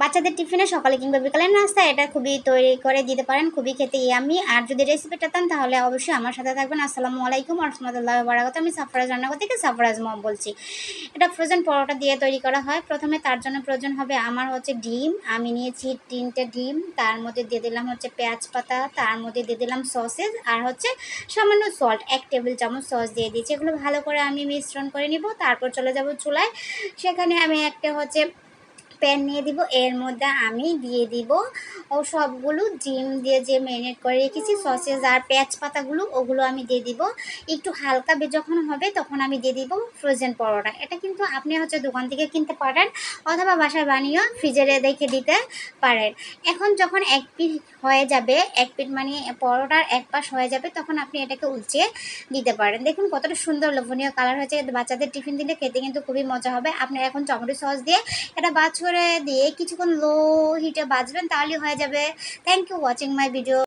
বাচ্চাদের টিফিনে সকালে কিংবা বিকালের নাস্তা এটা খুবই তৈরি করে দিতে পারেন, খুবই খেতে ইয়ামি। আর যদি রেসিপিটা চান তাহলে অবশ্যই আমার সাথে থাকবেন। আসসালামু আলাইকুম রহমতুল্লাহ বারাকাত আমি সাফরাজ রান্নাঘর থেকে সাফরাজ মম বলছি। এটা ফ্রোজেন পরোটা দিয়ে তৈরি করা হয়। প্রথমে তার জন্য প্রয়োজন হবে আমার হচ্ছে ডিম। আমি নিয়েছি তিনটে ডিম। তার মধ্যে দিয়ে দিলাম হচ্ছে পেঁয়াজ পাতা। তার মধ্যে দিয়ে দিলাম সসেজ আর হচ্ছে সামান্য সল্ট এক টেবিল চামচ সস দিয়ে দিয়েছি। এগুলো ভালো করে আমি মিশ্রণ করে নিব। তারপর চলে যাব চুলায়। সেখানে আমি একটা হচ্ছে প্যান নিয়ে দিব, এর মধ্যে আমি দিয়ে দিব। ও সবগুলো ডিম দিয়ে যে ম্যারিনেট করে রেখেছি সসেজ আর পেঁয়াজ পাতাগুলো, ওগুলো আমি দিয়ে দিব। একটু হালকা যখন হবে তখন আমি দিয়ে দিব ফ্রোজেন পরোটা। এটা কিন্তু আপনি হচ্ছে দোকান থেকে কিনতে পারেন অথবা বাসায় বানিয়েও ফ্রিজে রেখে দিতে পারেন। এখন যখন এক পিস হয়ে যাবে, এক পিট মানে পরোটার এক পাশ হয়ে যাবে, তখন আপনি এটাকে উল্চিয়ে দিতে পারেন। দেখুন কতটা সুন্দর লোভনীয় কালার হয়েছে। বাচ্চাদের টিফিন দিলে খেতে কিন্তু খুবই মজা হবে। আপনি এখন টমেটো সস দিয়ে এটা বাজ করে দিয়ে কিছুক্ষণ লো হিটে বাজবেন তাহলে হয়ে যাবে। Thank you watching my video